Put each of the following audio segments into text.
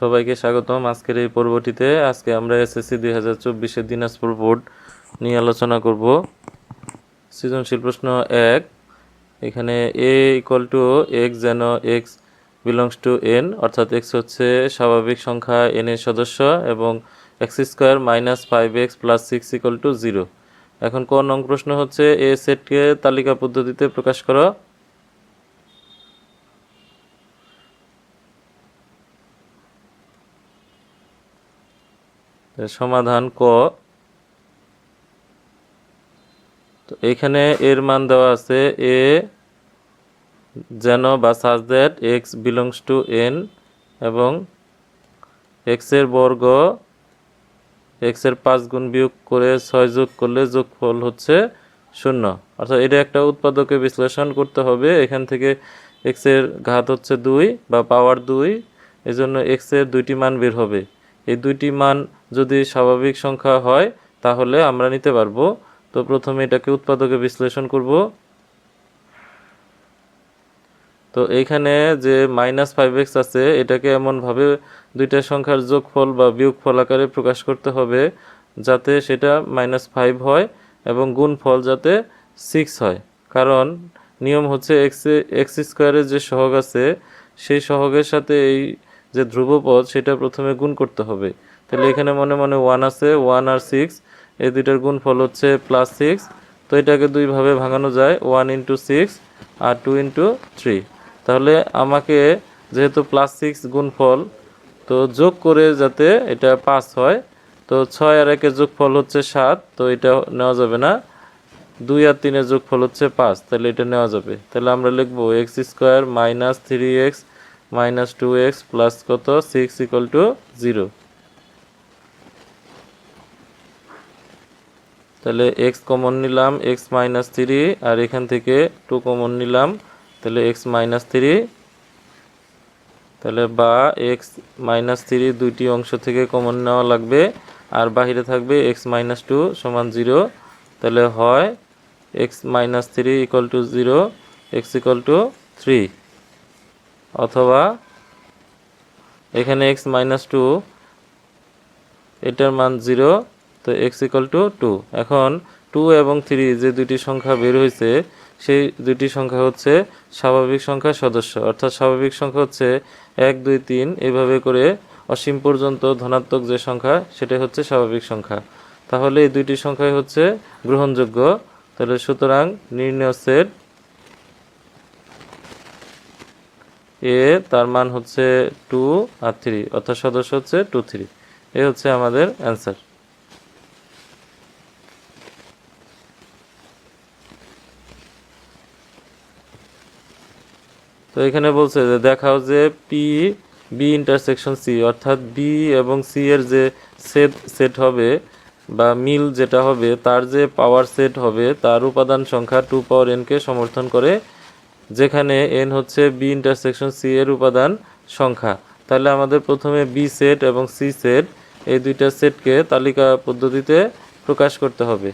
সবাইকে স্বাগতম। আজকের এই পর্বটিতে আজকে আমরা এসএসসি দুই হাজার চব্বিশের দিনাজপুর বোর্ড নিয়ে আলোচনা করব। সৃজনশীল প্রশ্ন এক, এখানে এ ইকুয়াল টু এক্স যেন এক্স বিলংস টু এন অর্থাৎ এক্স হচ্ছে স্বাভাবিক সংখ্যা এন এর সদস্য এবং X square minus five X plus six equal to zero এখন কোন নং প্রশ্ন হচ্ছে এ সেটকে তালিকা পদ্ধতিতে প্রকাশ করো। সমাধান ক। তো এখানে এর মান দেওয়া আছে এ যেন বা such that X belongs to N এবং এক্সের বর্গ এক্সের পাঁচ গুণ বিয়োগ করে ছয় যোগ করলে যোগফল হচ্ছে শূন্য। অর্থাৎ এটা একটা উৎপাদকে বিশ্লেষণ করতে হবে। এখান থেকে এক্সের ঘাত হচ্ছে দুই বা পাওয়ার দুই, এজন্য এক্সের দুইটি মান বের হবে। এই দুইটি মান যদি স্বাভাবিক সংখ্যা হয়, তাহলে আমরা নিতে পারব। তো প্রথমে এটাকে উৎপাদকে বিশ্লেষণ করব। তো এইখানে যে মাইনাস ফাইভ এক্স আছে, এটাকে এমনভাবে দুইটা সংখ্যার যোগফল বা বিয়োগফল আকারে প্রকাশ করতে হবে, যাতে সেটা মাইনাস ফাইভ হয় এবং গুণফল যাতে সিক্স হয়। কারণ নিয়ম হচ্ছে এক্স এক্স স্কোয়ারের যে সহগ আছে, সেই সহগের সাথে এই যে ধ্রুবপদ সেটা প্রথমে গুণ করতে হবে। তাহলে এখানে মনে মনে ওয়ান আছে ওয়ান আর সিক্স এই দুইটার গুণ ফল হচ্ছে প্লাস সিক্স তো এটাকে দুইভাবে ভাঙানো যায় ওয়ান ইন্টু সিক্স আর টু ইন্টু থ্রি তাহলে আমাকে যেহেতু প্লাস সিক্স গুণফল, তো যোগ করে যাতে এটা পাঁচ হয়, তো ছয় আর একের যোগফল হচ্ছে সাত, তো এটা নেওয়া যাবে না। দুই আর তিনের যোগফল হচ্ছে পাঁচ, তাহলে এটা নেওয়া যাবে। তাহলে আমরা লিখব X square minus three X minus two X plus কত? Six equal to zero. তাহলে এক্স কমন নিলাম, এক্স মাইনাস থ্রি, আর এখান থেকে টু কমন নিলাম, তাহলে এক্স মাইনাস থ্রি। তাহলে বা এক্স মাইনাস থ্রি দুইটি অংশ থেকে কমন নেওয়া লাগবে, আর বাহিরে থাকবে এক্স মাইনাস টু সমান জিরো। তাহলে হয় X minus three equal to zero, X equal to three. অথবা এখানে এক্স মাইনাস টু এটার মান জিরো তো এক্স ইকুয়াল টু টু এখন টু এবং থ্রি যে দুইটি সংখ্যা বের হয়েছে, সেই দুইটি সংখ্যা হচ্ছে স্বাভাবিক সংখ্যার সদস্য। অর্থাৎ স্বাভাবিক সংখ্যা হচ্ছে এক, দুই, তিন। এভাবে করে অসীম পর্যন্ত ধনাত্মক যে সংখ্যা, সেটাই হচ্ছে স্বাভাবিক সংখ্যা। তাহলে এই দুইটি সংখ্যাই হচ্ছে গ্রহণযোগ্য। তাহলে সুতরাং নির্ণয় সেট এ তার মান হচ্ছে টু আর থ্রি, অর্থাৎ সদস্য হচ্ছে টু থ্রি। এ হচ্ছে আমাদের অ্যান্সার। তো এখানে বলছে যে দেখাও যে পি বি ইন্টারসেকশন সি অর্থাৎ বি এবং সি এর যে সেট সেট হবে বা মিল যেটা হবে, তার যে পাওয়ার সেট হবে, তার উপাদান সংখ্যা টু পাওয়ার এনকে সমর্থন করে যেখানে এন হচ্ছে বি ইন্টারসেকশন সি এর উপাদান সংখ্যা। তাহলে আমাদের প্রথমে বি সেট এবং সি সেট এই দুইটা সেটকে তালিকা পদ্ধতিতে প্রকাশ করতে হবে।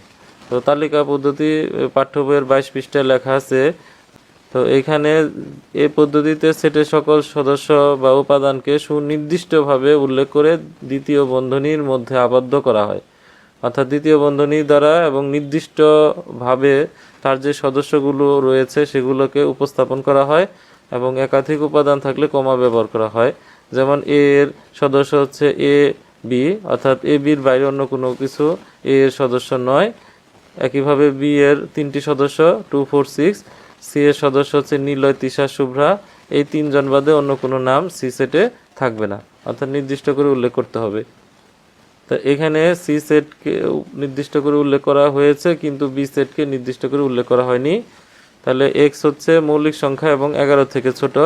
তো তালিকা পদ্ধতি পাঠ্য বইয়ের বাইশ পৃষ্ঠায় লেখা আছে। তো এখানে এই পদ্ধতিতে সেটের সকল সদস্য বা উপাদানকে সুনির্দিষ্টভাবে উল্লেখ করে দ্বিতীয় বন্ধনীর মধ্যে আবদ্ধ করা হয়। অর্থাৎ দ্বিতীয় বন্ধনী দ্বারা এবং নির্দিষ্টভাবে তার যে সদস্যগুলো রয়েছে সেগুলোকে উপস্থাপন করা হয় এবং একাধিক উপাদান থাকলে কমা ব্যবহার করা হয়। যেমন এ এর সদস্য হচ্ছে এ বি অর্থাৎ এ বির বাইরে অন্য কোনো কিছু এ এর সদস্য নয়। একইভাবে বি এর তিনটি সদস্য টু ফোর সিক্স সি এর সদস্য হচ্ছে নিলয়, তিশা, শুভ্রা। এই তিনজন বাদে অন্য কোনো নাম সি সেটে থাকবে না। অর্থাৎ নির্দিষ্ট করে উল্লেখ করতে হবে। তো এখানে সি সেটকে নির্দিষ্ট করে উল্লেখ করা হয়েছে, কিন্তু বি সেটকে নির্দিষ্ট করে উল্লেখ করা হয়নি। তাহলে এক্স হচ্ছে মৌলিক সংখ্যা এবং এগারো থেকে ছোট।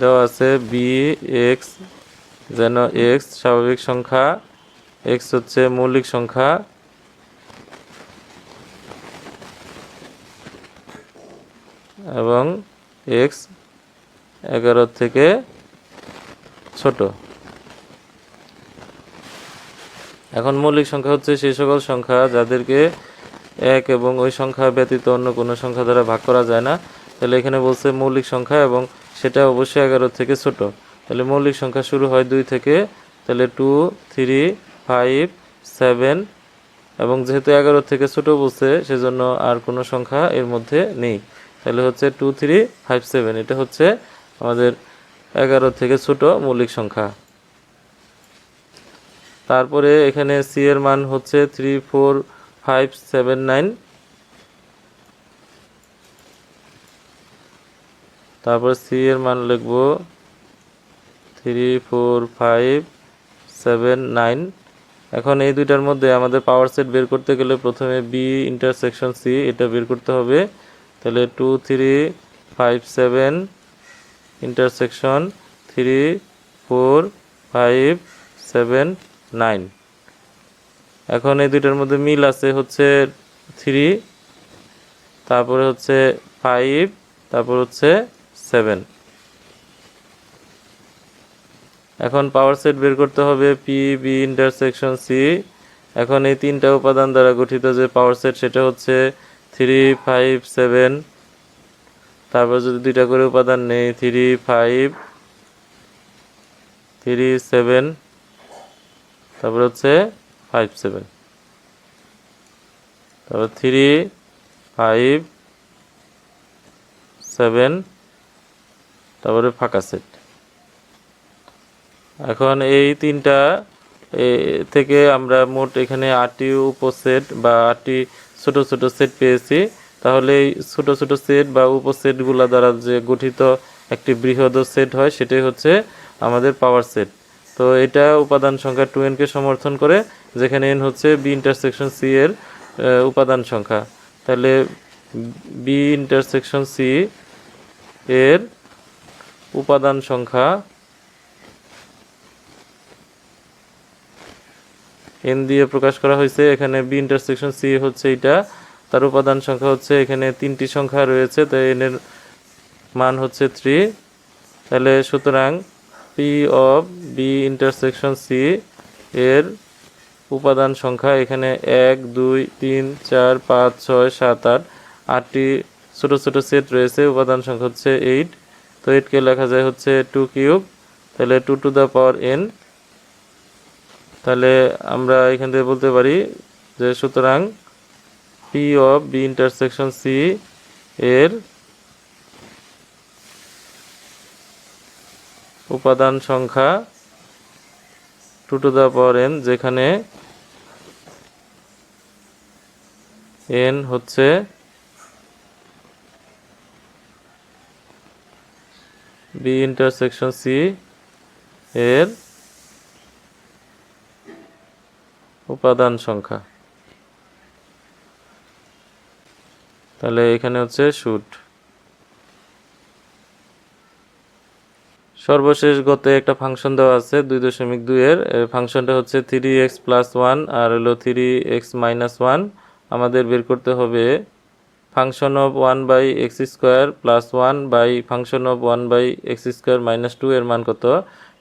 দেওয়া আছে বি এক্স যেন এক্স স্বাভাবিক সংখ্যা এক্স হচ্ছে মৌলিক সংখ্যা। এবং এক্স এগারো থেকে ছোট। এখন মৌলিক সংখ্যা হচ্ছে সেই সকল সংখ্যা যাদেরকে এক এবং ওই সংখ্যা ব্যতীত অন্য কোনো সংখ্যা দ্বারা ভাগ করা যায় না। তাহলে এখানে বলছে মৌলিক সংখ্যা এবং সেটা অবশ্যই এগারো থেকে ছোট। তাহলে মৌলিক সংখ্যা শুরু হয় দুই থেকে, তাহলে টু থ্রি ফাইভ সেভেন এবং যেহেতু এগারো থেকে ছোট বলছে, সেজন্য আর কোনো সংখ্যা এর মধ্যে নেই। তাহলে হচ্ছে টু থ্রি ফাইভ সেভেন এটা হচ্ছে আমাদের এগারো থেকে ছোট মৌলিক সংখ্যা। তারপরে এখানে সি এর মান হচ্ছে three four five seven nine তারপর সি এর মান লিখব three four five seven nine এখন এই দুইটার মধ্যে আমাদের পাওয়ার সেট বের করতে গেলে প্রথমে বি ইন্টারসেকশন সি এটা বের করতে হবে। তাহলে two, three, five, seven intersection three, four, five, seven, nine. এখন এই দুইটার মধ্যে মিল আছে হচ্ছে থ্রি, তারপরে হচ্ছে ফাইভ, তারপর হচ্ছে সেভেন। এখন পাওয়ার সেট বের করতে হবে পি বি ইন্টারসেকশন সি এখন এই তিনটা উপাদান দ্বারা গঠিত যে পাওয়ার সেট সেটা হচ্ছে থ্রি ফাইভ সেভেন। তারপর যদি দুইটা করে উপাদান নেই, থ্রি ফাইভ, থ্রি সেভেন। তারপর হচ্ছে ফাইভ সেভেন। তারপর থ্রি ফাইভ সেভেন। তারপরে ফাঁকা সেট। এখন এই তিনটা থেকে আমরা মোট এখানে আটটি উপসেট বা আটটি ছোট ছোট সেট পেয়েছি। তাহলে এই ছোট ছোট সেট বা উপসেটগুলো দ্বারা যে গঠিত একটি বৃহৎ সেট হয়, সেটাই হচ্ছে আমাদের পাওয়ার সেট তো এটা উপাদান সংখ্যা টু এনকে সমর্থন করে, যেখানে এন হচ্ছে বি ইন্টারসেকশন সি এর উপাদান সংখ্যা। তাহলে বি ইন্টারসেকশন সি এর উপাদান সংখ্যা এন দিয়ে প্রকাশ করা হয়েছে। এখানে বি ইন্টারসেকশন সি হচ্ছে এটা তার উপাদান সংখ্যা হচ্ছে এখানে তিনটি সংখ্যা রয়েছে তাই এন এর মান হচ্ছে থ্রি তাহলে সুতরাং P of B intersection C এর উপাদান সংখ্যা এখানে এক, দুই, তিন, চার, পাঁচ, ছয়, সাত, আট। আটটি ছোট ছোট সেট রয়েছে, উপাদান সংখ্যা হচ্ছে এইট তো এইটকে লেখা যায় হচ্ছে টু কিউব তাহলে two to the power N তাহলে আমরা এখান থেকে বলতে পারি যে সুতরাং P of B intersection C এর উপাদান সংখ্যা two to the power N যেখানে এন হচ্ছে বি ইন্টারসেকশন সি এর উপাদান সংখ্যা। তাহলে এখানে হচ্ছে শুট। সর্বশেষ গতে একটা ফাংশন দেওয়া আছে দুই দশমিক দুইয়ের ফাংশনটা হচ্ছে থ্রি এক্স প্লাস ওয়ান আর হলো থ্রি এক্স মাইনাস ওয়ান আমাদের বের করতে হবে function of one by X square plus one by function of one by X square minus two এর মান কত?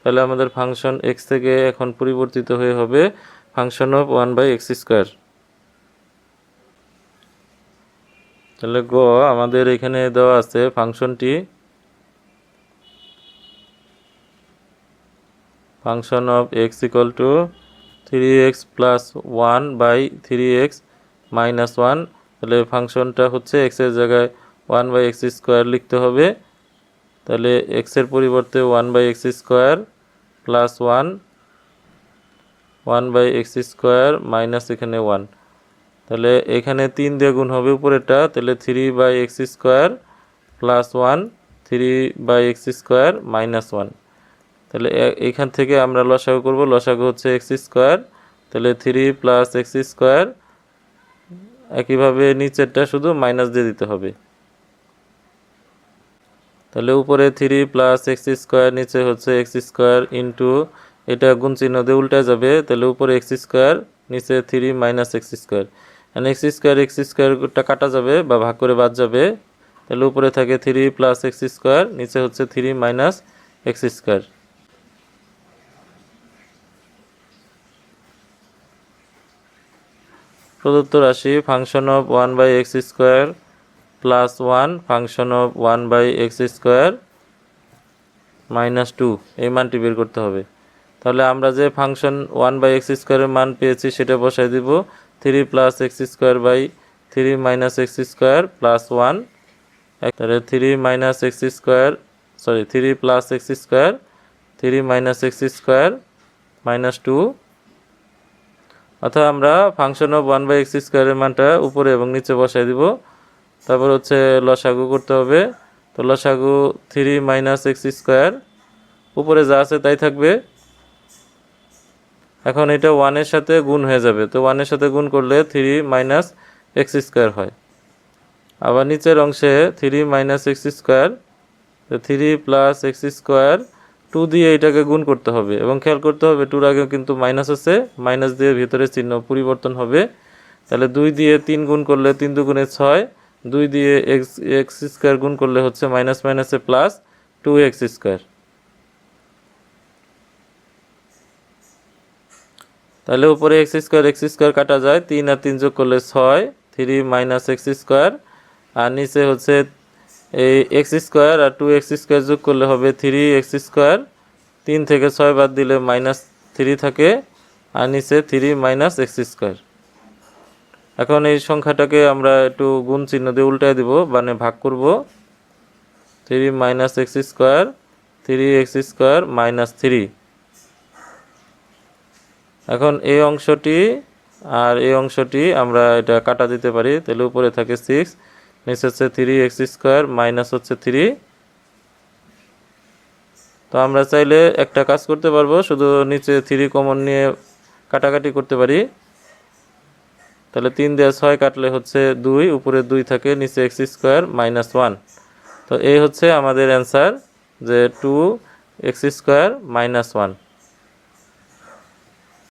তাহলে আমাদের ফাংশন এক্স থেকে এখন পরিবর্তিত হয়ে হবে function of one by x square. তাহলে গ, আমাদের এখানে দেওয়া আছে ফাংশনটি function of x equal to three x plus one by three x minus one. তাহলে ফাংশনটা হচ্ছে এক্সের জায়গায় ওয়ান বাই এক্স স্কোয়ার লিখতে হবে। তাহলে এক্সের পরিবর্তে one by x square plus one one by x square minus এখানে ওয়ান। তাহলে এখানে তিন দিয়ে গুণ হবে উপরেরটা, তাহলে three by x square plus one, three by x square minus one. তাহলে এখান থেকে আমরা লসাগু করব, লসাগু হচ্ছে এক্স স্কোয়ার। তাহলে থ্রি প্লাস এক্স স্কোয়ার, একইভাবে নিচেরটা শুধু মাইনাস দিয়ে দিতে হবে। তাহলে উপরে থ্রি প্লাস এক্স স্কোয়ার, নিচে হচ্ছে এক্স স্কোয়ার ইন্টু এটা গুণ চিহ্ন দিয়ে উল্টা যাবে, তাহলে উপরে এক্স স্কোয়ার নিচে three minus x square x square x square কাটা যাবে বা ভাগ করে বাদ যাবে, তাহলে উপরে থাকে থ্রি প্লাস এক্স স্কোয়ার নিচে হচ্ছে থ্রি মাইনাস এক্স স্কোয়ার প্রদত্ত রাশি function of one by x square plus one function of one by x square minus two এই মানটি বের করতে হবে। তাহলে আমরা যে ফাংশন ওয়ান বাই এক্স স্কোয়ারের মান পেয়েছি, সেটা বসাই দিব। Three plus x square by three minus x square plus one তাহলে three minus x square sorry three plus x square three minus x square minus two অর্থাৎ আমরা function of one by x স্কোয়ারের মানটা উপরে এবং নিচে বসাই দিব। তারপর হচ্ছে লসাগু করতে হবে। তো লসাগু থ্রি মাইনাস এক্স স্কোয়ার উপরে যা আছে তাই থাকবে। এখন এটা ওয়ানের সাথে গুণ হয়ে যাবে। তো ওয়ানের সাথে গুণ করলে থ্রি মাইনাস এক্স স্কোয়ার হয়। আবার নিচের অংশে three minus x square three plus x square two দিয়ে এটাকে গুণ করতে হবে। এবং খেয়াল করতে হবে টুর আগে কিন্তু মাইনাস আছে মাইনাস দিয়ে ভিতরে চিহ্ন পরিবর্তন হবে। তাহলে দুই দিয়ে তিন গুণ করলে তিন দুগুণে ছয়, দুই দিয়ে এক্স এক্স স্কোয়ার গুণ করলে হচ্ছে মাইনাস মাইনাসে প্লাস টু এক্স স্কোয়ার তাহলে উপরে এক্স স্কোয়ার এক্স স্কোয়ার কাটা যায়, তিন আর তিন যোগ করলে ছয় থ্রি মাইনাস এক্স স্কোয়ার আর নিচে হচ্ছে এই এক্স স্কোয়ার আর টু এক্স স্কোয়ার যোগ করলে হবে থ্রি এক্স স্কোয়ার তিন থেকে ছয় বাদ দিলে মাইনাস থ্রি থাকে, আর নিচে থ্রি মাইনাস এক্স স্কোয়ার এখন এই সংখ্যাটাকে আমরা একটু গুণ চিহ্ন দিয়ে উল্টায় দিব মানে ভাগ করব। Three minus x square three x square minus three এখন এই অংশটি আর এই অংশটি আমরা এটা কাটা দিতে পারি। তাহলে উপরে থাকে সিক্স নিচে হচ্ছে থ্রি এক্স স্কোয়ার মাইনাস হচ্ছে থ্রি তো আমরা চাইলে একটা কাজ করতে পারব, শুধু নিচে থ্রি কমন নিয়ে কাটাকাটি করতে পারি। তাহলে তিন দিয়ে ছয় কাটলে হচ্ছে দুই, উপরে দুই থাকে, নিচে এক্স স্কোয়ার মাইনাস ওয়ান তো এই হচ্ছে আমাদের অ্যান্সার যে two x square minus one